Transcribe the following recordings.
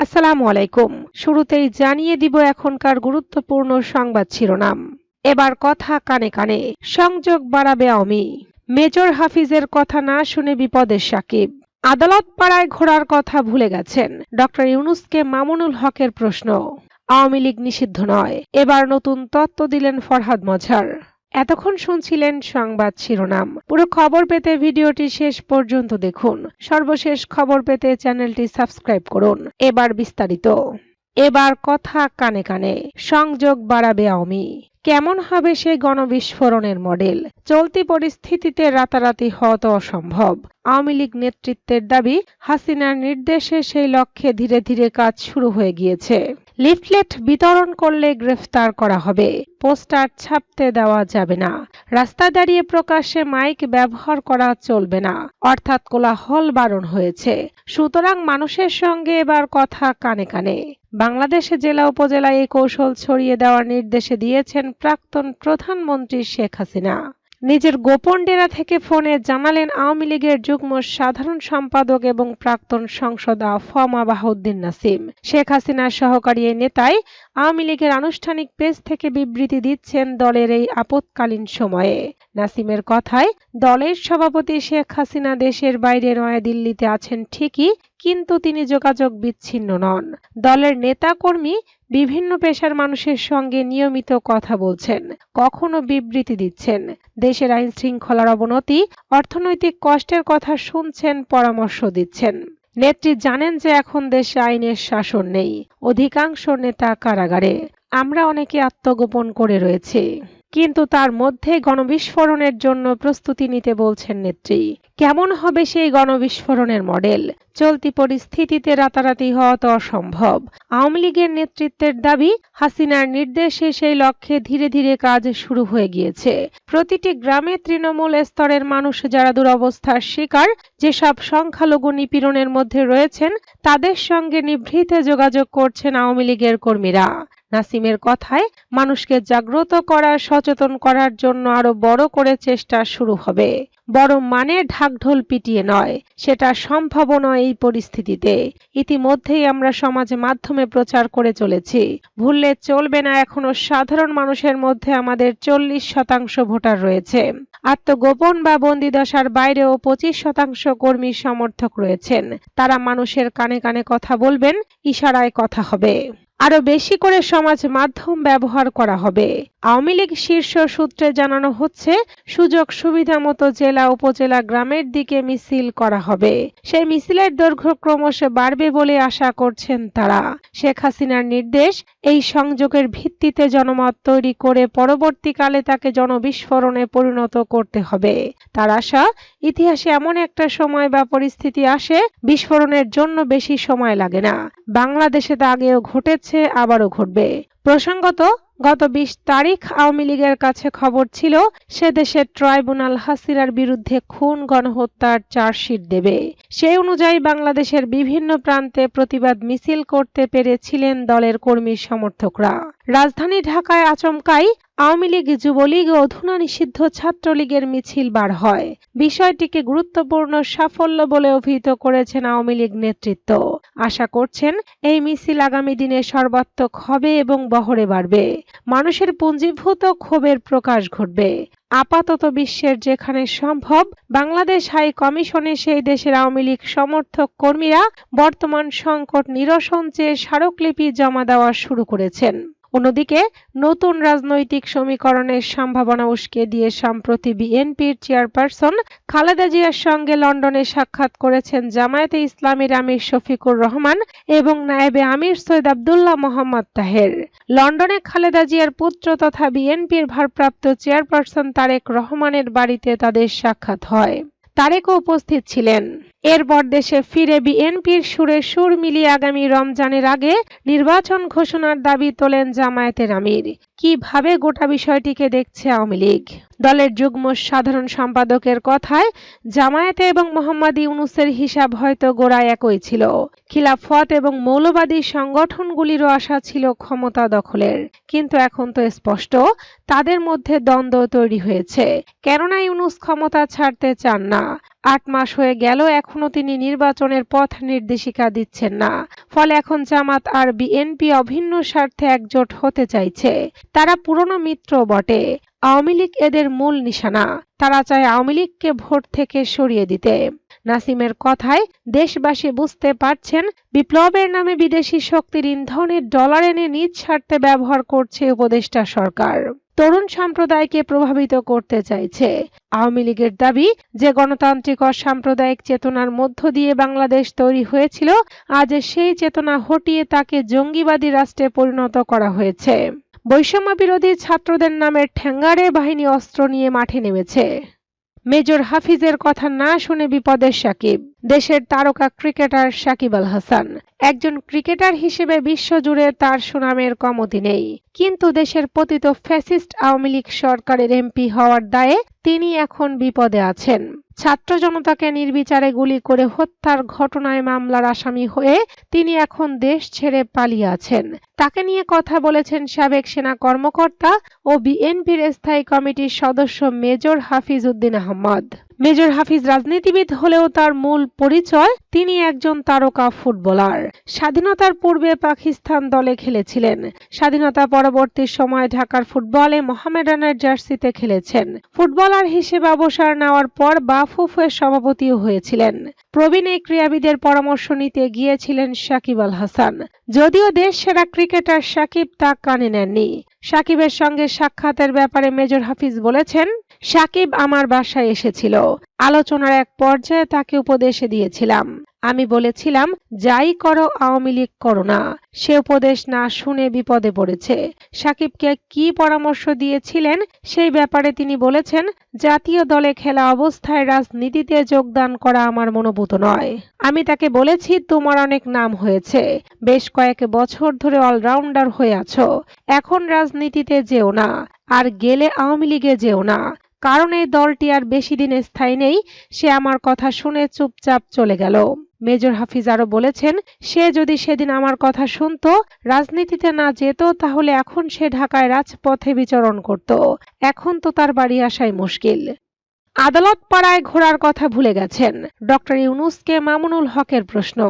আসসালামু আলাইকুম। শুরুতেই জানিয়ে দিব এখনকার গুরুত্বপূর্ণ সংবাদ শিরোনাম। এবার কথা কানে কানে। সংযোগ বাড়াবে আওয়ামী। মেজর হাফিজের কথা না শুনে বিপদের সাকিব। আদালত পাড়ায় ঘোরার কথা ভুলে গেছেন। ডক্টর ইউনুসকে মামুনুল হকের প্রশ্ন। আওয়ামী লীগ নিষিদ্ধ নয়। এবার নতুন তত্ত্ব দিলেন ফরহাদ মজার। এতক্ষণ শুনছিলেন সংবাদ শিরোনাম। পুরো খবর পেতে ভিডিওটি শেষ পর্যন্ত দেখুন। সর্বশেষ খবর পেতে চ্যানেলটি সাবস্ক্রাইব করুন। এবার বিস্তারিত। এবার কথা কানে কানে। সংযোগ বাড়াবে আওয়ামী। কেমন হবে সেই গণবিস্ফোরণের মডেল? চলতি পরিস্থিতিতে রাতারাতি হওয়া তো অসম্ভব। আওয়ামী লীগ নেতৃত্বের দাবি, হাসিনার নির্দেশে সেই লক্ষ্যে ধীরে ধীরে কাজ শুরু হয়ে গিয়েছে। লিফলেট বিতরণ করলে গ্রেফতার করা হবে। পোস্টার ছাপতে দেওয়া যাবে না। রাস্তায় দাঁড়িয়ে প্রকাশ্যে মাইক ব্যবহার করা চলবে না। অর্থাৎ কোলাহল বারণ হয়েছে। সুতরাং মানুষের সঙ্গে এবার কথা কানে কানে। বাংলাদেশে জেলা উপজেলায় এই কৌশল ছড়িয়ে দেওয়ার নির্দেশে দিয়েছেন প্রাক্তন প্রধানমন্ত্রী শেখ হাসিনা। নিজের গোপন ডেরা থেকে ফোনে জানালেন আওয়ামী লীগের যুগ্ম সাধারণ সম্পাদক এবং প্রাক্তন সংসদ আফমা বাহাউদ্দিন নাসিম। শেখ হাসিনার সহকারী এই নেতাই আওয়ামী লীগের আনুষ্ঠানিক পেজ থেকে বিবৃতি দিচ্ছেন দলের এই আপৎকালীন সময়ে। নাসিমের কথায়, দলের সভাপতি শেখ হাসিনা দেশের বাইরে নয়াদিল্লিতে আছেন ঠিকই, কিন্তু তিনি যোগাযোগ বিচ্ছিন্ন নন। দলের নেতাকর্মী বিভিন্ন পেশার মানুষের সঙ্গে নিয়মিত কথা বলছেন, কখনো বিবৃতি দিচ্ছেন। দেশের আইন শৃঙ্খলার অবনতি, অর্থনৈতিক কষ্টের কথা শুনছেন, পরামর্শ দিচ্ছেন। নেত্রী জানেন যে এখন দেশে আইনের শাসন নেই। অধিকাংশ নেতা কারাগারে। আমরা অনেকে আত্মগোপন করে রয়েছে। কিন্তু তার মধ্যে গণবিস্ফোরণের জন্য প্রস্তুতি নিতে বলছেন নেত্রী। কেমন হবে সেই গণবিস্ফোরণের মডেল? চলতি পরিস্থিতিতে রাতারাতি হওয়া তো অসম্ভব। আওয়ামী লীগের নেতৃত্বের দাবি, হাসিনার নির্দেশে সেই লক্ষ্যে ধীরে ধীরে কাজ শুরু হয়ে গিয়েছে। প্রতিটি গ্রামে তৃণমূল স্তরের মানুষ যারা দুরবস্থার শিকার, যেসব সংখ্যালঘু নিপীড়নের মধ্যে রয়েছেন, তাদের সঙ্গে নিভৃতে যোগাযোগ করছেন আওয়ামী লীগের কর্মীরা। নাসিমের কথায় মানুষকে জাগ্রত করা সচেতন করার জন্য আরও বড় করে চেষ্টা শুরু হবে। বড় মানে ঢাকঢোল পিটিয়ে নয়, সেটা সম্ভব নয় এই পরিস্থিতিতে। ইতিমধ্যেই আমরা সমাজ মাধ্যমে প্রচার করে চলেছি। ভুললে চলবে না এখনও সাধারণ মানুষের মধ্যে আমাদের চল্লিশ শতাংশ ভোটার রয়েছে। আত্মগোপন বা বন্দিদশার বাইরেও পঁচিশ শতাংশ কর্মী সমর্থক রয়েছেন। তারা মানুষের কানে কানে কথা বলবেন, ইশারায় কথা হবে। আরও বেশি করে সমাজ মাধ্যম ব্যবহার করা হবে। আওয়ামী লীগ শীর্ষ সূত্রে জানানো হচ্ছে সুযোগ সুবিধা মতো জেলা উপজেলা গ্রামের দিকে মিছিল করা হবে। সেই মিছিলের দৈর্ঘ্য ক্রমশ বাড়বে বলে আশা করছেন তারা। শেখ হাসিনার নির্দেশ, এই সংযোগের ভিত্তিতে জনমত তৈরি করে পরবর্তীকালে তাকে জনবিস্ফোরণে পরিণত করতে হবে। তার আশা, ইতিহাসে এমন একটা সময় বা পরিস্থিতি আসে, বিস্ফোরণের জন্য বেশি সময় লাগে না। বাংলাদেশে তা আগেও ঘটেছে, আবারও ঘটবে। প্রসঙ্গত গত বিশ তারিখ আওয়ামী লীগের কাছে খবর ছিল, সে দেশের ট্রাইব্যুনাল হাসিরার বিরুদ্ধে খুন, গণহত্যার চার্জশিট দেবে। সেই অনুযায়ী বাংলাদেশের বিভিন্ন প্রান্তে প্রতিবাদ মিছিল করতে পেরেছিলেন দলের কর্মী সমর্থকরা। রাজধানী ঢাকায় আচমকাই আওয়ামী লীগ, যুবলীগ ও অধুনা নিষিদ্ধ ছাত্রলীগের মিছিল বার হয়। বিষয়টিকে গুরুত্বপূর্ণ সাফল্য বলে অভিহিত করেছেন আওয়ামী লীগ নেতৃত্ব। আশা করছেন, এই মিছিল আগামী দিনে সর্বাত্মক হবে এবং বহরে বাড়বে। মানুষের পুঞ্জীভূত ক্ষোভের প্রকাশ ঘটবে। আপাতত বিশ্বের যেখানে সম্ভব, বাংলাদেশ হাই কমিশনে সেই দেশের আওয়ামী লীগ সমর্থক কর্মীরা বর্তমান সংকট নিরসন চেয়ে স্মারকলিপি জমা দেওয়া শুরু করেছেন। অন্যদিকে, নতুন রাজনৈতিক সমীকরণের সম্ভাবনা উস্কে দিয়ে সম্প্রতি বিএনপির চেয়ারপারসন খালেদা জিয়ার সঙ্গে লন্ডনে সাক্ষাৎ করেছেন জামায়াতে ইসলামীর আমির শফিকুর রহমান এবং নায়েবে আমির সৈয়দ আবদুল্লাহ মোহাম্মদ তাহের। লন্ডনে খালেদা জিয়ার পুত্র তথা বিএনপির ভারপ্রাপ্ত চেয়ারপারসন তারেক রহমানের বাড়িতে তাদের সাক্ষাৎ হয়। তারেকও উপস্থিত ছিলেন। এরপর দেশে ফিরে বিএনপির সুরে সুর মিলিয়ে আগামী রমজানের আগে নির্বাচন ঘোষণার দাবি তোলেন জামায়াতের আমির। কীভাবে গোটা বিষয়টিকে দেখছে আওয়ামী লীগ? দলের যুগ্ম সাধারণ সম্পাদকের কথায়, জামায়াতে এবং মোহাম্মদ ইউনুসের হিসাব হয়তো গোড়ায় একই ছিল। খিলাফত এবং মৌলবাদী সংগঠনগুলিরও আশা ছিল ক্ষমতা দখলের। কিন্তু এখন তো স্পষ্ট, তাদের মধ্যে দ্বন্দ্ব তৈরি হয়েছে। কেননা ইউনুস ক্ষমতা ছাড়তে চান না। আট মাস হয়ে গেল, এখনও তিনি নির্বাচনের পথ নির্দেশিকা দিচ্ছেন না। ফলে এখন জামাত আর বিএনপি অভিন্ন স্বার্থে একজোট হতে চাইছে। তারা পুরনো মিত্র বটে। আওয়ামী লীগ এদের মূল নিশানা। তারা চায় আওয়ামী লীগকে ভোট থেকে সরিয়ে দিতে। নাসিমের কথায় দেশবাসী বুঝতে পারছেন, বিপ্লবের নামে বিদেশি শক্তির ইন্ধনের ডলার এনে নিজ স্বার্থে ব্যবহার করছে উপদেষ্টা সরকার। তরুণ সম্প্রদায়কে প্রভাবিত করতে চাইছে। আওয়ামী লীগের দাবি, যে গণতান্ত্রিক সাম্প্রদায়িক চেতনার মধ্য দিয়ে বাংলাদেশ তৈরি হয়েছিল, আজ সেই চেতনা হটিয়ে তাকে জঙ্গিবাদী রাষ্ট্রে পরিণত করা হয়েছে। বৈষম্য বিরোধী ছাত্রদের নামের ঠ্যাঙ্গারে বাহিনী অস্ত্র নিয়ে মাঠে নেমেছে। মেজর হাফিজের কথা না শুনে বিপদের সাকিব, দেশের তারকা ক্রিকেটার সাকিব আল হাসান। একজন ক্রিকেটার হিসেবে বিশ্বজুড়ে তার সুনামের কমতি নেই। কিন্তু দেশের পতিত ফ্যাসিস্ট আওয়ামী লীগ সরকারের এমপি হওয়ার দায়ে তিনি এখন বিপদে আছেন। ছাত্র জনতাকে নির্বিচারে গুলি করে হত্যার ঘটনায় মামলার আসামি হয়ে তিনি এখন দেশ ছেড়ে পালিয়ে আছেন। তাকে নিয়ে কথা বলেছেন সাবেক সেনা কর্মকর্তা ও বিএনপির স্থায়ী কমিটির সদস্য মেজর হাফিজ উদ্দিন আহমদ। মেজর হাফিজ রাজনীতিবিদ হলেও তার মূল পরিচয় তিনি একজন তারকা ফুটবলার। স্বাধীনতার পূর্বে পাকিস্তান দলে খেলেছিলেন। স্বাধীনতা পরবর্তী সময়ে ঢাকার ফুটবলে মোহামেডানের জার্সিতে খেলেছেন। ফুটবলার হিসেবে অবসর নেওয়ার পর বাফুফের সভাপতিও হয়েছিলেন। প্রবীণ এই ক্রীড়াবিদের পরামর্শ নিতে গিয়েছিলেন সাকিব আল হাসান। যদিও দেশ সেরা ক্রিকেটার সাকিব তা কানে নেননি। সাকিবের সঙ্গে সাক্ষাতের ব্যাপারে মেজর হাফিজ বলেছেন, সাকিব আমার বাসায় এসেছিল। আলোচনার এক পর্যায়ে তাকে উপদেশে দিয়েছিলাম। আমি বলেছিলাম, যাই করো, আওয়ামী লীগ করো না। সে উপদেশ না শুনে বিপদে পড়েছে। সাকিবকে কি পরামর্শ দিয়েছিলেন, সেই ব্যাপারে তিনি বলেছেন, জাতীয় দলে খেলা অবস্থায় রাজনীতিতে যোগদান করা আমার মনোভূত নয়। আমি তাকে বলেছি, তোমার অনেক নাম হয়েছে। বেশ কয়েক বছর ধরে অলরাউন্ডার হয়ে আছো। এখন রাজনীতিতে যেও না। আর গেলে আওয়ামী লীগে যেও না। কারণ এই দলটি আর বেশি দিন স্থায়ী নেই। সে আমার কথা শুনে চুপচাপ চলে গেল। মেজর হাফিজ আরও বলেছেন, সে যদি সেদিন আমার কথা শুনত, রাজনীতিতে না যেত, তাহলে এখন সে ঢাকায় রাজপথে বিচরণ করত। এখন তো তার বাড়ি আসাই মুশকিল। আদালত পাড়ায় ঘোরার কথা ভুলে গেছেন। ডক্টর ইউনুসকে মামুনুল হকের প্রশ্ন।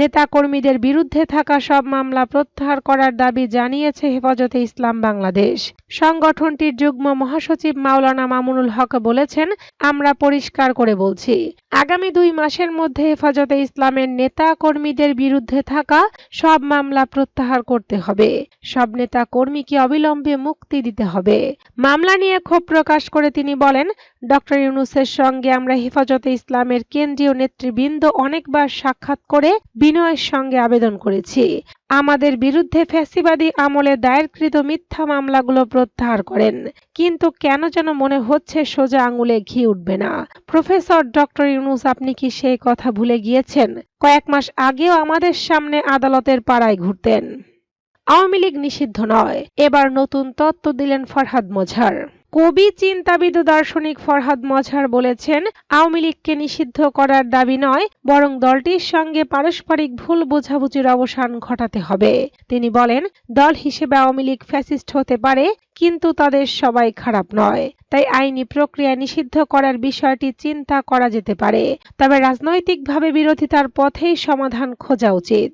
নেতা কর্মীদের বিরুদ্ধে থাকা সব মামলা প্রত্যাহার করার দাবি জানিয়েছে হেফাজতে ইসলাম বাংলাদেশ। সংগঠনটির যুগ্ম মহাসচিব মাওলানা মামুনুল হক বলেছেন, আমরা পরিষ্কার করে বলছি, আগামী দুই মাসের মধ্যে হেফাজতে ইসলামের নেতা কর্মীদের বিরুদ্ধে থাকা সব মামলা প্রত্যাহার করতে হবে। সব নেতা কর্মীকে অবিলম্বে মুক্তি দিতে হবে। মামলা নিয়ে ক্ষোভ প্রকাশ করে তিনি বলেন, ডক্টর ইউনুসের সঙ্গে আমরা হেফাজতে ইসলামের কেন্দ্রীয় নেতৃবৃন্দ অনেকবার সাক্ষাৎ করে বিনয়ের সঙ্গে আবেদন করেছি। আমাদের বিরুদ্ধে ফ্যাসিবাদী আমলে দায়েরকৃত মিথ্যা মামলাগুলো প্রত্যাহার করেন। কিন্তু কেন যেন মনে হচ্ছে সোজা আঙুলে ঘি উঠবে না। প্রফেসর ডক্টর ইউনুস, আপনি কি সেই কথা ভুলে গিয়েছেন? কয়েক মাস আগেও আমাদের সামনে আদালতের পাড়ায় ঘুরতেন। আওয়ামী লীগ নিষিদ্ধ নয়। এবার নতুন তত্ত্ব দিলেন ফরহাদ মজহার কবি, চিন্তাবিদ ও দার্শনিক ফরহাদ মজহার বলেছেন, আওয়ামী লীগকে নিষিদ্ধ করার দাবি নয়, বরং দলটির সঙ্গে পারস্পরিক ভুল বোঝাবুঝির অবসান ঘটাতে হবে। তিনি বলেন, দল হিসেবে আওয়ামী লীগ ফ্যাসিস্ট হতে পারে, কিন্তু তাদের সবাই খারাপ নয়। তাই আইনি প্রক্রিয়া নিষিদ্ধ করার বিষয়টি চিন্তা করা যেতে পারে। তবে রাজনৈতিকভাবে বিরোধিতার পথেই সমাধান খোঁজা উচিত।